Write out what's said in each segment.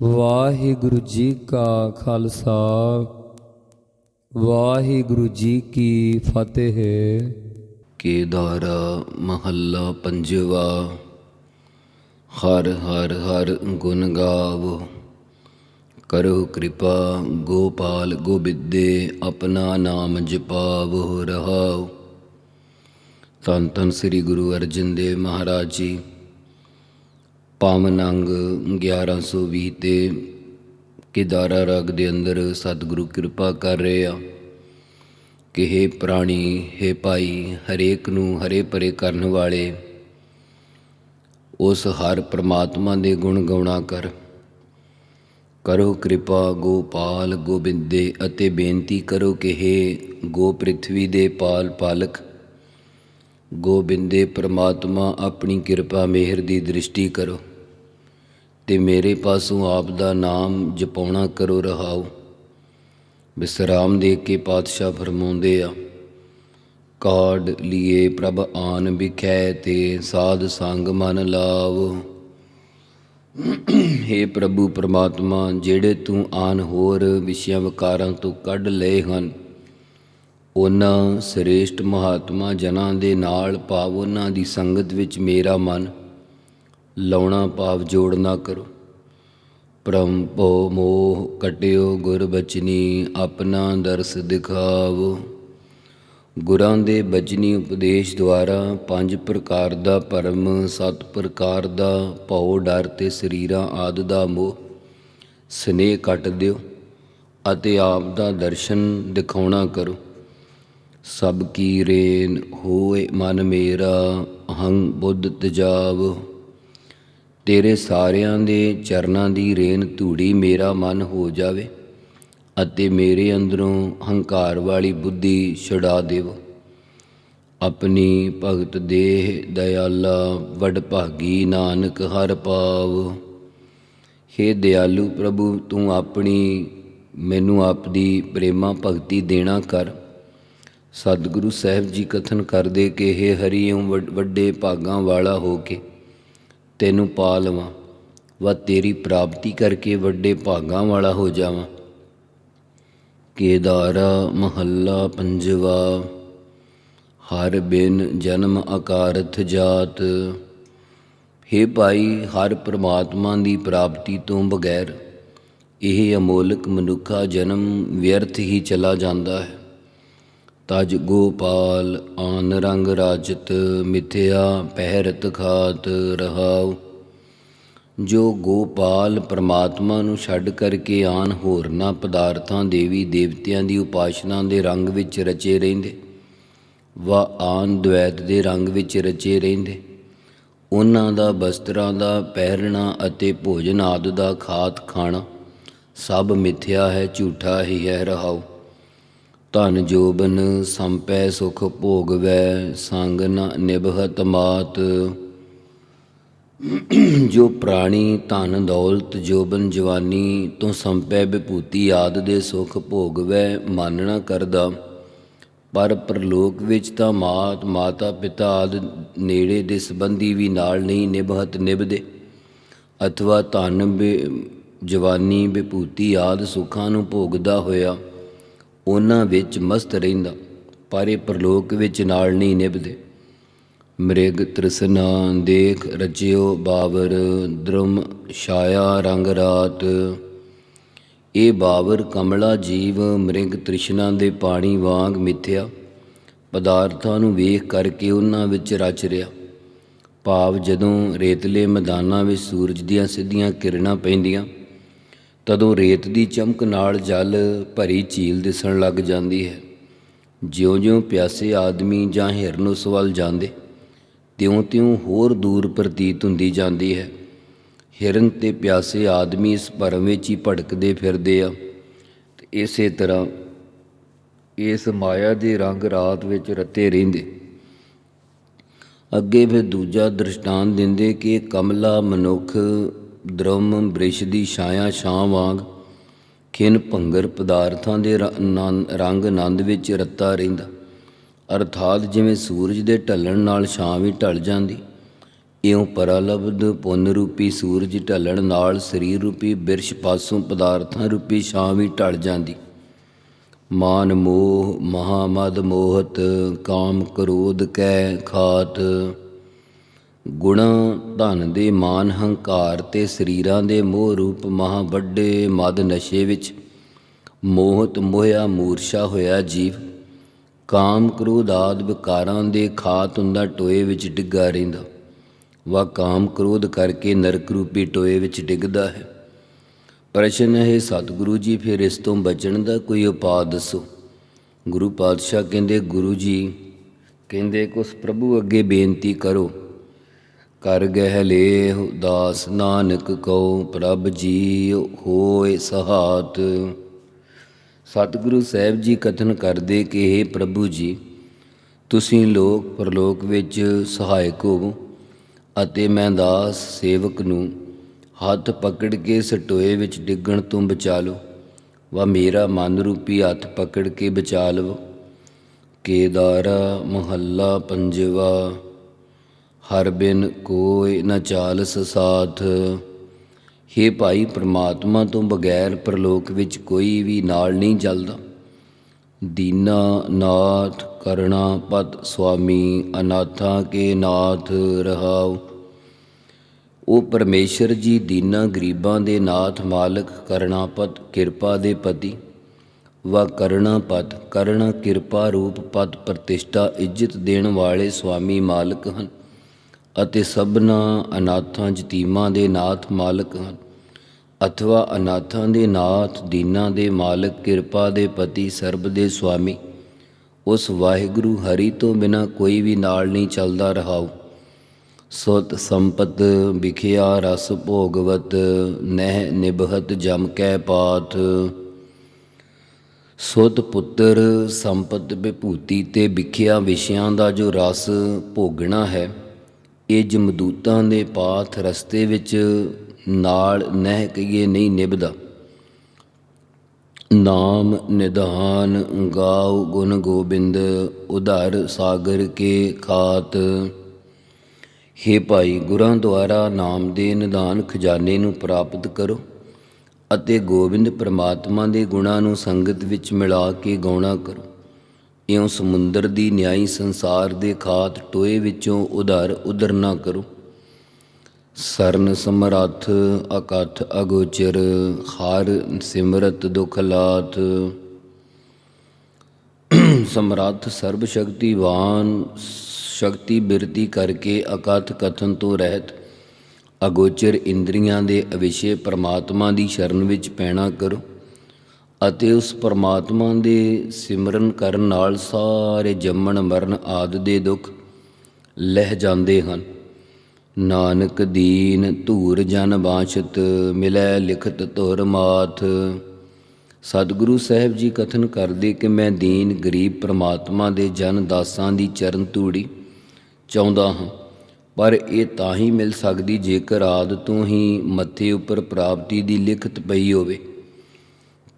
ਵਾਹਿਗੁਰੂ ਜੀ ਕਾ ਖਾਲਸਾ, ਵਾਹਿਗੁਰੂ ਜੀ ਕੀ ਫਤਿਹ। ਕੇਦਾਰਾ ਮਹੱਲਾ ਪੰਜਵਾ, ਹਰ ਹਰ ਹਰ ਗੁਣ ਗਾਵੋ। ਕਰੋ ਕਿਰਪਾ ਗੋਪਾਲ ਗੋਬਿੰਦੇ, ਆਪਣਾ ਨਾਮ ਜਪਾਵੋ ਰਹਾਓ ਧੰਨ ਧੰਨ ਸ੍ਰੀ ਗੁਰੂ ਅਰਜਨ ਦੇਵ ਮਹਾਰਾਜ ਜੀ। ਪਾਵਨ ਅੰਗ 1120 ਤੇ ਕੇਦਾਰਾ ਰਾਗ ਦੇ ਅੰਦਰ ਸਤਿਗੁਰੂ ਕਿਰਪਾ ਕਰ ਰਹੇ ਆ ਕਿ हे ਪ੍ਰਾਣੀ हे ਭਾਈ ਹਰੇਕ ਨੂੰ ਹਰੇ ਪਰੇ ਕਰਨ ਵਾਲੇ ਉਸ ਹਰ ਪ੍ਰਮਾਤਮਾ ਦੇ ਗੁਣ ਗਾਉਣਾ ਕਰ ਕਰੋ ਕਿਰਪਾ ਗੋਪਾਲ ਗੋਬਿੰਦੇ ਅਤੇ ਬੇਨਤੀ ਕਰੋ ਕਿ हे ਗੋ ਪ੍ਰਿਥਵੀ ਦੇ ਪਾਲ ਪਾਲਕ ਗੋਬਿੰਦੇ ਪ੍ਰਮਾਤਮਾ ਆਪਣੀ ਕਿਰਪਾ ਮਿਹਰ ਦੀ ਦ੍ਰਿਸ਼ਟੀ ਕਰੋ ਤੇ ਮੇਰੇ ਪਾਸੋਂ ਆਪ ਦਾ ਨਾਮ ਜਪਾਉਣਾ ਕਰੋ ਰਹਾਓ ਵਿਸਰਾਮ ਦੇ ਕੇ ਪਾਤਸ਼ਾਹ ਫਰਮਾਉਂਦੇ ਆ ਕਾੜ ਲੀਏ ਪ੍ਰਭ ਆਨ ਵਿਖੈ ਤੇ ਸਾਧ ਸੰਗ ਮਨ ਲਾਵ। हे ਪ੍ਰਭੂ ਪਰਮਾਤਮਾ, ਜਿਹੜੇ ਤੂੰ ਆਨ ਹੋਰ ਵਿਸ਼ਿਆਂ ਵਿਕਾਰਾਂ ਤੋਂ ਕੱਢ ਲਏ ਹਨ ਉਹਨਾਂ ਸ੍ਰੇਸ਼ਟ ਮਹਾਤਮਾ ਜਨਾਂ ਦੇ ਨਾਲ ਭਾਵ ਉਹਨਾਂ ਦੀ ਸੰਗਤ ਵਿੱਚ ਮੇਰਾ ਮਨ ਲਾਉਣਾ ਭਾਵ ਜੋੜਨਾ ਕਰੋ। ਪ੍ਰਮ ਭੋ ਮੋਹ ਕਟਿਓ ਗੁਰ ਬਚਨੀ ਆਪਣਾ ਦਰਸ ਦਿਖਾਵੋ। ਗੁਰਾਂ ਦੇ ਬਚਨੀ ਉਪਦੇਸ਼ ਦੁਆਰਾ ਪੰਜ ਪ੍ਰਕਾਰ ਦਾ ਭਰਮ, ਸੱਤ ਪ੍ਰਕਾਰ ਦਾ ਭਉ ਡਰ ਤੇ ਸਰੀਰਾਂ ਆਦ ਦਾ ਮੋਹ, ਸਨੇਹ ਕੱਟ ਦਿਓ ਅਤੇ ਆਪ ਦਾ ਦਰਸ਼ਨ ਦਿਖਾਉਣਾ ਕਰੋ। ਸਭ ਕੀ ਰੇਨ ਹੋਏ ਮਨ ਮੇਰਾ, ਅਹੰ ਬੁੱਧ ਤਜਾਵ। ਤੇਰੇ ਸਾਰਿਆਂ ਦੇ ਚਰਨਾਂ ਦੀ ਰੇਨ ਧੂੜੀ ਮੇਰਾ ਮਨ ਹੋ ਜਾਵੇ, ਅਤੇ ਮੇਰੇ ਅੰਦਰੋਂ ਹੰਕਾਰ ਵਾਲੀ ਬੁੱਧੀ ਛੁਡਾ ਦੇਵੋ। ਆਪਣੀ ਭਗਤ ਦੇਹ ਦਇਆਲਾ ਵਡ ਭਾਗੀ ਨਾਨਕ ਹਰ ਪਾਵ। ਹੇ ਦਿਆਲੂ ਪ੍ਰਭੂ, ਤੂੰ ਆਪਣੀ, ਮੈਨੂੰ ਆਪਦੀ ਪ੍ਰੇਮਾ ਭਗਤੀ ਦੇਣਾ ਕਰ। ਸਤਿਗੁਰੂ ਸਾਹਿਬ ਜੀ ਕਥਨ ਕਰਦੇ ਕਿ ਹੇ ਹਰੀਓਂ ਵੱਡੇ ਭਾਗਾਂ ਵਾਲਾ ਹੋ ਕੇ ਤੈਨੂੰ ਪਾ ਲਵਾਂ। ਵਾ ਤੇਰੀ ਪ੍ਰਾਪਤੀ ਕਰਕੇ ਵੱਡੇ ਭਾਗਾਂ ਵਾਲਾ ਹੋ ਜਾਵਾਂ। ਕੇਦਾਰਾ ਮਹੱਲਾ ਪੰਜਵਾ, ਹਰ ਬਿਨ ਜਨਮ ਅਕਾਰਥ ਜਾਤ। हे ਭਾਈ, ਹਰ ਪ੍ਰਮਾਤਮਾ ਦੀ ਪ੍ਰਾਪਤੀ ਤੋਂ ਬਗੈਰ ਇਹ ਅਮੋਲਕ ਮਨੁੱਖਾ ਜਨਮ ਵਿਅਰਥ ਹੀ ਚਲਾ ਜਾਂਦਾ ਹੈ। ਤਜ ਗੋਪਾਲ ਆਨ ਰੰਗ ਰਾਜਤ, ਮਿਥਿਆ ਪਹਿਰਤ ਖਾਤ ਰਹਾਉ। ਜੋ ਗੋਪਾਲ ਪ੍ਰਮਾਤਮਾ ਨੂੰ ਛੱਡ ਕਰਕੇ ਆਨ ਹੋਰਨਾਂ ਪਦਾਰਥਾਂ ਦੇਵੀ ਦੇਵਤਿਆਂ ਦੀ ਉਪਾਸ਼ਨਾ ਦੇ ਰੰਗ ਵਿੱਚ ਰਚੇ ਰਹਿੰਦੇ, ਵਾ ਆਨ ਦ્વੈਤ ਦੇ ਰੰਗ ਵਿੱਚ ਰਚੇ ਰਹਿੰਦੇ, ਉਹਨਾਂ ਦਾ ਬਸਤਰਾਂ ਦਾ ਪਹਿਰਣਾ ਅਤੇ ਭੋਜਨ ਆਦ ਦਾ ਖਾਤ ਖਾਣਾ, ਸਭ ਮਿਥਿਆ ਹੈ, ਝੂਠਾ ਹੀ ਹੈ, ਰਹਾਉ। ਧਨ ਜੋਬਨ ਸੰਪੈ ਸੁਖ ਭੋਗਵੈ, ਸੰਗ ਨ ਨਿਭਹਤ ਮਾਤ। ਜੋ ਪ੍ਰਾਣੀ ਧਨ ਦੌਲਤ ਜੋਬਨ ਜਵਾਨੀ, ਤੋਂ ਸੰਪੈ ਵਿਭੂਤੀ ਆਦ ਦੇ ਸੁਖ ਭੋਗਵੈ ਮਾਨਣਾ ਕਰਦਾ। ਪਰ ਪ੍ਰਲੋਕ ਵਿੱਚ ਤਾਂ ਮਾਤ, ਮਾਤਾ ਪਿਤਾ ਆਦ ਨੇੜੇ ਦੇ ਸੰਬੰਧੀ ਵੀ ਨਾਲ ਨਹੀਂ ਨਿਭਹਤ ਨਿਭਦੇ। ਅਥਵਾ ਧਨ ਜਵਾਨੀ, ਵਿਭੂਤੀ ਆਦ ਸੁੱਖਾਂ ਨੂੰ ਭੋਗਦਾ ਹੋਇਆ। ਉਹਨਾਂ ਵਿੱਚ ਮਸਤ ਰਹਿੰਦਾ, ਪਰ ਇਹ ਪ੍ਰਲੋਕ ਵਿੱਚ ਨਾਲ ਨਹੀਂ ਨਿਭਦੇ। ਮ੍ਰਿਗ ਤ੍ਰਿਸਨਾ ਦੇਖ ਰਚਿਓ ਬਾਵਰ ਦ੍ਰਮ ਛਾਇਆ ਰੰਗ ਰਾਤ। ਇਹ ਬਾਵਰ ਕਮਲਾ ਜੀਵ ਮ੍ਰਿਗ ਤ੍ਰਿਸ਼ਨਾ ਦੇ ਪਾਣੀ ਵਾਂਗ ਮਿੱਥਿਆ। ਪਦਾਰਥਾਂ ਨੂੰ ਵੇਖ ਕਰਕੇ ਉਹਨਾਂ ਵਿੱਚ ਰਚ ਰਿਹਾ। ਭਾਵ ਜਦੋਂ ਰੇਤਲੇ ਮੈਦਾਨਾਂ ਵਿੱਚ ਸੂਰਜ ਦੀਆਂ ਸਿੱਧੀਆਂ ਕਿਰਨਾਂ ਪੈਂਦੀਆਂ ਤਦੋਂ ਰੇਤ ਦੀ ਚਮਕ ਨਾਲ ਜਲ ਭਰੀ ਝੀਲ ਦਿਸਣ ਲੱਗ ਜਾਂਦੀ ਹੈ। ਜਿਉਂ-ਜਿਉਂ ਪਿਆਸੇ ਆਦਮੀ ਜਾਂ ਹਿਰਨ ਉਸ ਵੱਲ ਜਾਂਦੇ, ਤਿਉਂ-ਤਿਉਂ ਹੋਰ ਦੂਰ ਪ੍ਰਤੀਤ ਹੁੰਦੀ ਜਾਂਦੀ ਹੈ। ਹਿਰਨ ਤੇ ਪਿਆਸੇ ਆਦਮੀ ਇਸ ਭਰਮ ਵਿੱਚ ਹੀ ਭਟਕਦੇ ਫਿਰਦੇ ਆ। ਤੇ ਇਸੇ ਤਰ੍ਹਾਂ ਇਸ ਮਾਇਆ ਦੇ ਰੰਗ ਰਾਤ ਵਿੱਚ ਰਤੇ ਰਹਿੰਦੇ। ਅੱਗੇ ਫਿਰ ਦੂਜਾ ਦ੍ਰਿਸ਼ਟਾਂਤ ਦਿੰਦੇ ਕਿ ਕਮਲਾ ਮਨੁੱਖ ਦ੍ਰਮ ਬ੍ਰਿਸ਼ ਦੀ ਛਾਇਆ ਛਾਂ ਵਾਂਗ ਖਿਨ ਭੰਗਰ ਪਦਾਰਥਾਂ ਦੇ ਰੰਗ ਆਨੰਦ ਵਿੱਚ ਰੱਤਾ ਰਹਿੰਦਾ। ਅਰਥਾਤ ਜਿਵੇਂ ਸੂਰਜ ਦੇ ਢਲਣ ਨਾਲ ਛਾਂ ਵੀ ਢਲ ਜਾਂਦੀ, ਇਉਂ ਪਰਲਬਧ ਪੁੰਨ ਰੂਪੀ ਸੂਰਜ ਢਲਣ ਨਾਲ ਸਰੀਰ ਰੂਪੀ ਬਿਰਸ਼ ਪਾਸੋਂ ਪਦਾਰਥਾਂ ਰੂਪੀ ਛਾਂ ਵੀ ਢਲ ਜਾਂਦੀ। ਮਾਨ ਮੋਹ, ਮਹਾ ਮਦ ਮੋਹਤ, ਕਾਮ ਕ੍ਰੋਧ ਕੈ ਖਾਤ, ਗੁਣਾ ਧਨ ਦੇ ਮਾਨ ਹੰਕਾਰ ਤੇ ਸਰੀਰਾਂ ਦੇ ਮੋਹ ਰੂਪ ਮਹਾ ਵੱਡੇ ਮਦ ਨਸ਼ੇ ਵਿੱਚ। ਮੋਹਤ ਮੋਹਿਆ ਮੂਰਛਾ ਹੋਇਆ ਜੀਵ। ਕਾਮ ਕ੍ਰੋਧ ਆਦ ਵਿਕਾਰਾਂ ਦੇ ਖਾਤ ਹੁੰਦਾ ਟੋਏ ਵਿੱਚ ਡਿੱਗਾ ਰਹਿੰਦਾ। ਵਾ ਕਾਮ ਕ੍ਰੋਧ ਕਰਕੇ ਨਰਕ ਰੂਪੀ ਟੋਏ ਵਿੱਚ ਡਿੱਗਦਾ ਹੈ। ਪ੍ਰਸ਼ਨ ਹੈ, ਸਤਿਗੁਰੂ ਜੀ, ਫਿਰ ਇਸ ਤੋਂ ਬਚਣ ਦਾ ਕੋਈ ਉਪਾਅ ਦੱਸੋ? ਗੁਰੂ ਪਾਤਸ਼ਾਹ ਕਹਿੰਦੇ, ਗੁਰੂ ਜੀ, ਕਹਿੰਦੇ ਕਿ ਪ੍ਰਭੂ ਅੱਗੇ ਬੇਨਤੀ ਕਰੋ। ਕਰ ਗਹਿ ਲੇਹ ਦਾਸ ਨਾਨਕ ਕਉ ਪ੍ਰਭ ਜੀ ਹੋਏ ਸਹਾਤ। ਸਤਿਗੁਰੂ ਸਾਹਿਬ ਜੀ ਕਥਨ ਕਰਦੇ ਕਿ हे ਪ੍ਰਭੂ ਜੀ, ਤੁਸੀਂ ਲੋਕ ਪਰਲੋਕ ਵਿੱਚ ਸਹਾਇਕ ਹੋ ਅਤੇ ਮੈਂ ਦਾਸ ਸੇਵਕ ਨੂੰ ਹੱਥ ਪਕੜ ਕੇ ਸਟੋਏ ਵਿੱਚ ਡਿੱਗਣ ਤੋਂ ਬਚਾ ਲਓ ਵਾ ਮੇਰਾ ਮਨ ਰੂਪੀ ਹੱਥ ਪਕੜ ਕੇ ਬਚਾ ਲਵੋ ਕੇਦਾਰਾ ਮਹੱਲਾ ਪੰਜਵਾ। ਹਰ ਬਿਨ ਕੋਈ ਨ ਚਾਲਸ ਸਾਥ। हे ਭਾਈ ਪ੍ਰਮਾਤਮਾ ਤੋਂ ਬਗੈਰ ਪ੍ਰਲੋਕ ਵਿੱਚ ਕੋਈ ਵੀ ਨਾਲ ਨਹੀਂ ਚੱਲਦਾ। ਦੀਨਾ ਨਾਥ ਕਰਣਾ ਪਤ ਸੁਆਮੀ, ਅਨਾਥਾਂ ਕੇ ਨਾਥ ਰਹਾਉ। ਉਹ ਪਰਮੇਸ਼ਰ ਜੀ ਦੀਨਾ ਗਰੀਬਾਂ ਦੇ ਨਾਥ ਮਾਲਕ ਕਰਣਾਪਤ ਕਿਰਪਾ ਦੇ ਪਤੀ। ਵਾ ਕਰਣਾਪਤ ਕਰਣਾ ਕਿਰਪਾ ਰੂਪ ਪਤ ਪ੍ਰਤਿਸ਼ਠਾ ਇੱਜ਼ਤ ਦੇਣ ਵਾਲੇ ਸੁਆਮੀ ਮਾਲਕ ਹਨ। ਅਤੇ ਸਭਨਾ ਅਨਾਥਾਂ ਜਤੀਮਾਂ ਦੇ ਨਾਥ ਮਾਲਕ ਹਨ। ਅਥਵਾ ਅਨਾਥਾਂ ਦੇ ਨਾਥ, ਦੀਨਾਂ ਦੇ ਮਾਲਕ, ਕਿਰਪਾ ਦੇ ਪਤੀ, ਸਰਬ ਦੇ ਸੁਆਮੀ, ਉਸ ਵਾਹਿਗੁਰੂ ਹਰੀ ਤੋਂ ਬਿਨਾ ਕੋਈ ਵੀ ਨਾਲ ਨਹੀਂ ਚੱਲਦਾ ਰਹਾਉ। ਸੁਤ ਸੰਪਤ ਵਿਖਿਆ ਰਸ ਭੋਗਵਤ, ਨਹਿ ਨਿਭਤ ਜਮ ਕੈ ਪਾਤ। ਸੁਤ ਪੁੱਤਰ ਸੰਪਤ ਵਿਭੂਤੀ ਤੇ ਵਿਖਿਆ ਵਿਸ਼ਿਆਂ ਦਾ ਜੋ ਰਸ ਭੋਗਣਾ ਹੈ ਇਹ ਜਮਦੂਤਾਂ ਦੇ ਪਾਥ ਰਸਤੇ ਵਿੱਚ ਨਾਲ ਨਹਿ ਕਹੀਏ ਨਹੀਂ ਨਿਭਦਾ। ਨਾਮ ਨਿਧਾਨ ਗਾਉ ਗੁਣ ਗੋਬਿੰਦ ਉਧਾਰ ਸਾਗਰ ਕੇ ਖਾਤ। ਹੇ ਭਾਈ ਗੁਰਾਂ ਦੁਆਰਾ ਨਾਮ ਦੇ ਨਿਧਾਨ ਖਜ਼ਾਨੇ ਨੂੰ ਪ੍ਰਾਪਤ ਕਰੋ ਅਤੇ ਗੋਬਿੰਦ ਪ੍ਰਮਾਤਮਾ ਦੇ ਗੁਣਾਂ ਨੂੰ ਸੰਗਤ ਵਿੱਚ ਮਿਲਾ ਕੇ ਗਾਉਣਾ ਕਰੋ। ਇਉਂ ਸਮੁੰਦਰ ਦੀ ਨਿਆਈ ਸੰਸਾਰ ਦੇ ਖਾਤ ਟੋਏ ਵਿੱਚੋਂ ਉਧਾਰ ਉਧਰ ਨਾ ਕਰੋ। ਸਰਨ ਸਮਰੱਥ ਅਕਥ ਅਗੋਚਰ, ਹਾਰ ਸਿਮਰਤ ਦੁਖ ਲਾਤ। ਸਮਰੱਥ ਸਰਬ ਸ਼ਕਤੀਵਾਨ ਸ਼ਕਤੀ ਬਿਰਤੀ ਕਰਕੇ ਅਕਥ ਕਥਨ ਤੋਂ ਰਹਿਤ। ਅਗੋਚਰ ਇੰਦਰੀਆਂ ਦੇ ਅਵਿਸ਼ੇ ਪ੍ਰਮਾਤਮਾ ਦੀ ਸ਼ਰਨ ਵਿੱਚ ਪੈਣਾ ਕਰੋ। ਅਤੇ ਉਸ ਪਰਮਾਤਮਾ ਦੇ ਸਿਮਰਨ ਕਰਨ ਨਾਲ ਸਾਰੇ ਜੰਮਣ, ਮਰਨ ਆਦ ਦੇ ਦੁੱਖ ਲਹਿ ਜਾਂਦੇ ਹਨ। ਨਾਨਕ ਦੀਨ ਧੂਰ ਜਨ ਬਾਛਤ, ਮਿਲੈ ਲਿਖਤ ਧੁਰ ਮਾਥ। ਸਤਿਗੁਰੂ ਸਾਹਿਬ ਜੀ ਕਥਨ ਕਰਦੇ ਕਿ ਮੈਂ ਦੀਨ ਗਰੀਬ ਪ੍ਰਮਾਤਮਾ ਦੇ ਜਨ ਦਾਸਾਂ ਦੀ ਚਰਨ ਧੂੜੀ ਚਾਹੁੰਦਾ ਹਾਂ, ਪਰ ਇਹ ਤਾਂ ਹੀ ਮਿਲ ਸਕਦੀ ਜੇਕਰ ਆਦ ਤੋਂ ਹੀ ਮੱਥੇ ਉੱਪਰ ਪ੍ਰਾਪਤੀ ਦੀ ਲਿਖਤ ਪਈ ਹੋਵੇ।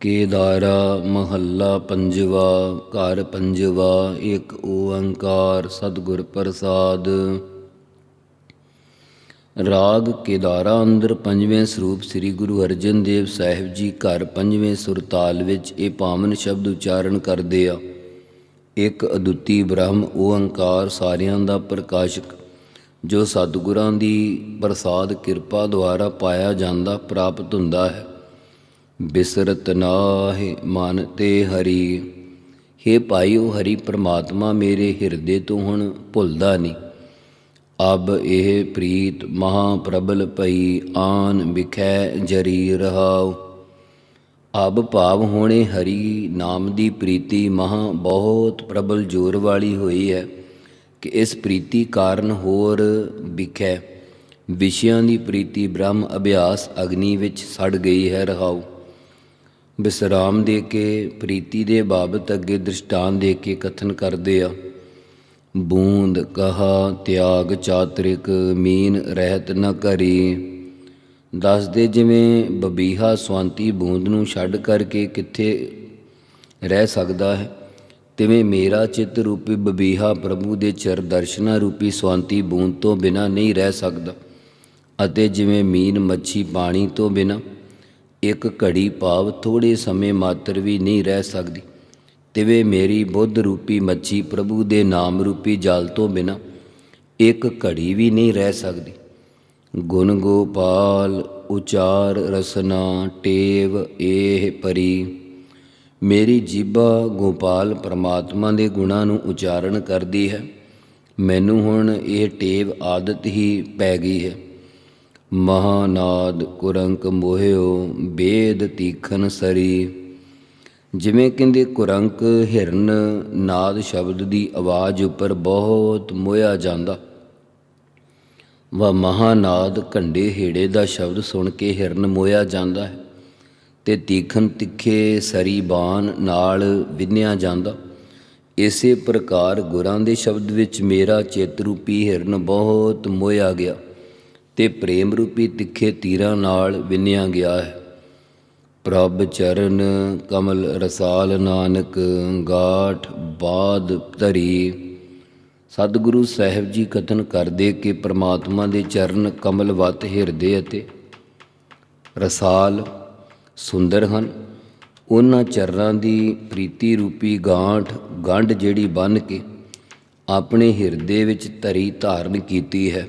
ਕੇਦਾਰਾ ਮਹੱਲਾ ਪੰਜਵਾ, ਘਰ ਪੰਜਵਾ, ਇੱਕ ਓੰਕਾਰ ਸਤਿਗੁਰ ਪ੍ਰਸਾਦ। ਰਾਗ ਕੇਦਾਰਾ ਅੰਦਰ ਪੰਜਵੇਂ ਸਰੂਪ ਸ੍ਰੀ ਗੁਰੂ ਅਰਜਨ ਦੇਵ ਸਾਹਿਬ ਜੀ ਘਰ ਪੰਜਵੇਂ ਸੁਰਤਾਲ ਵਿੱਚ ਇਹ ਪਾਵਨ ਸ਼ਬਦ ਉਚਾਰਨ ਕਰਦੇ ਆ। ਇੱਕ ਅਦੁੱਤੀ ਬ੍ਰਹਮ ਓੰਕਾਰ ਸਾਰਿਆਂ ਦਾ ਪ੍ਰਕਾਸ਼ਕ, ਜੋ ਸਤਿਗੁਰਾਂ ਦੀ ਪ੍ਰਸਾਦ ਕਿਰਪਾ ਦੁਆਰਾ ਪਾਇਆ ਜਾਂਦਾ ਪ੍ਰਾਪਤ ਹੁੰਦਾ ਹੈ। ਬਿਸਰਤ ਨਾਹਿ ਮਨ ਤੇ ਹਰੀ। हे ਭਾਈ ਉਹ ਹਰੀ ਪ੍ਰਮਾਤਮਾ ਮੇਰੇ ਹਿਰਦੇ ਤੋਂ ਹੁਣ ਭੁੱਲਦਾ ਨਹੀਂ ਅਬ ਇਹ ਪ੍ਰੀਤ ਮਹਾ ਪ੍ਰਬਲ ਪਈ, ਆਨ ਵਿਖੈ ਜਰੀ ਰਹਾਉ। ਅਬ ਭਾਵ ਹੋਣੇ ਹਰੀ ਨਾਮ ਦੀ ਪ੍ਰੀਤੀ ਮਹਾ ਬਹੁਤ ਪ੍ਰਬਲ ਜੋਰ ਵਾਲੀ ਹੋਈ ਹੈ ਕਿ ਇਸ ਪ੍ਰੀਤੀ ਕਾਰਨ ਹੋਰ ਵਿਖੈ। ਵਿਸ਼ਿਆਂ ਦੀ ਪ੍ਰੀਤੀ ਬ੍ਰਹਮ ਅਭਿਆਸ ਅਗਨੀ ਵਿੱਚ ਸੜ ਗਈ ਹੈ ਰਹਾਉ। ਵਿਸਰਾਮ ਦੇ ਕੇ, ਪ੍ਰੀਤੀ ਦੇ ਬਾਬਤ ਅੱਗੇ ਦ੍ਰਿਸ਼ਟਾਨ ਦੇ ਕੇ ਕਥਨ ਕਰਦੇ ਆ। ਬੂੰਦ, ਕਹਾ, ਤਿਆਗ, ਚਾਤਰਿਕ, ਮੀਨ, ਰਹਿਤ ਨ ਕਰੀ ਦੱਸਦੇ ਜਿਵੇਂ ਬਬੀਹਾ ਸਵੰਤੀ ਬੂੰਦ ਨੂੰ ਛੱਡ ਕਰਕੇ ਕਿੱਥੇ ਰਹਿ ਸਕਦਾ ਹੈ। ਤਿਵੇਂ ਮੇਰਾ ਚਿੱਤ ਰੂਪੀ ਬਬੀਹਾ ਪ੍ਰਭੂ ਦੇ ਚਰ ਦਰਸ਼ਨਾ ਰੂਪੀ ਸਵੰਤੀ ਬੂੰਦ ਤੋਂ ਬਿਨਾ ਨਹੀਂ ਰਹਿ ਸਕਦਾ। ਅਤੇ ਜਿਵੇਂ ਮੀਨ ਮੱਛੀ ਪਾਣੀ ਤੋਂ ਬਿਨਾ ਇੱਕ ਘੜੀ ਭਾਵ ਥੋੜੇ ਸਮੇਂ ਮਾਤਰ ਵੀ ਨਹੀਂ ਰਹਿ ਸਕਦੀ। ਤਿਵੇਂ ਮੇਰੀ ਬੁੱਧ ਰੂਪੀ ਮੱਛੀ ਪ੍ਰਭੂ ਦੇ ਨਾਮ ਰੂਪੀ ਜਲ ਤੋਂ ਬਿਨਾ ਇੱਕ ਘੜੀ ਵੀ ਨਹੀਂ ਰਹਿ ਸਕਦੀ। ਗੁਣ ਗੋਪਾਲ, ਉਚਾਰ ਰਸਨਾ, ਟੇਵ ਇਹ ਪਰੀ। ਮੇਰੀ ਜੀਬਾ ਗੋਪਾਲ ਪ੍ਰਮਾਤਮਾ ਦੇ ਗੁਣਾਂ ਨੂੰ ਉਚਾਰਨ ਕਰਦੀ ਹੈ। ਮੈਨੂੰ ਹੁਣ ਇਹ ਟੇਵ ਆਦਤ ਹੀ ਪੈ ਗਈ ਹੈ। ਮਹਾਨਾਦ ਕੁਰੰਕ ਮੋਹਿਓ ਬੇਦ ਤੀਖਨ ਸਰੀ। ਜਿਵੇਂ ਕਹਿੰਦੇ ਕੁਰੰਕ ਹਿਰਨ ਨਾਦ ਸ਼ਬਦ ਦੀ ਆਵਾਜ਼ ਉੱਪਰ ਬਹੁਤ ਮੋਇਆ ਜਾਂਦਾ। ਵਾ ਮਹਾਨਾਦ ਘੰਡੇ ਹੇੜੇ ਦਾ ਸ਼ਬਦ ਸੁਣ ਕੇ ਹਿਰਨ ਮੋਇਆ ਜਾਂਦਾ ਹੈ ਤੇ ਤੀਖਨ ਤਿੱਖੇ ਸਰੀ ਬਾਣ ਨਾਲ ਵਿੰਨਿਆ ਜਾਂਦਾ। ਇਸੇ ਪ੍ਰਕਾਰ ਗੁਰਾਂ ਦੇ ਸ਼ਬਦ ਵਿੱਚ ਮੇਰਾ ਚੇਤ ਰੂਪੀ ਹਿਰਨ ਬਹੁਤ ਮੋਇਆ ਗਿਆ। ਤੇ ਪ੍ਰੇਮ ਰੂਪੀ ਤਿੱਖੇ ਤੀਰਾਂ ਨਾਲ ਵਿੰਨਿਆ ਗਿਆ ਹੈ। ਪ੍ਰਭ ਚਰਨ ਕਮਲ ਰਸਾਲ ਨਾਨਕ ਗਾਠ ਬਾਦ ਧਰੀ। ਸਤਿਗੁਰੂ ਸਾਹਿਬ ਜੀ ਕਥਨ ਕਰਦੇ ਕਿ ਪ੍ਰਮਾਤਮਾ ਦੇ ਚਰਨ ਕਮਲਵਤ ਹਿਰਦੇ ਅਤੇ ਰਸਾਲ ਸੁੰਦਰ ਹਨ। ਉਹਨਾਂ ਚਰਨਾਂ ਦੀ ਪ੍ਰੀਤੀ ਰੂਪੀ ਗਾਂਠ ਗੰਢ ਜਿਹੜੀ ਬੰਨ ਕੇ ਆਪਣੇ ਹਿਰਦੇ ਵਿੱਚ ਧਰੀ ਧਾਰਨ ਕੀਤੀ ਹੈ।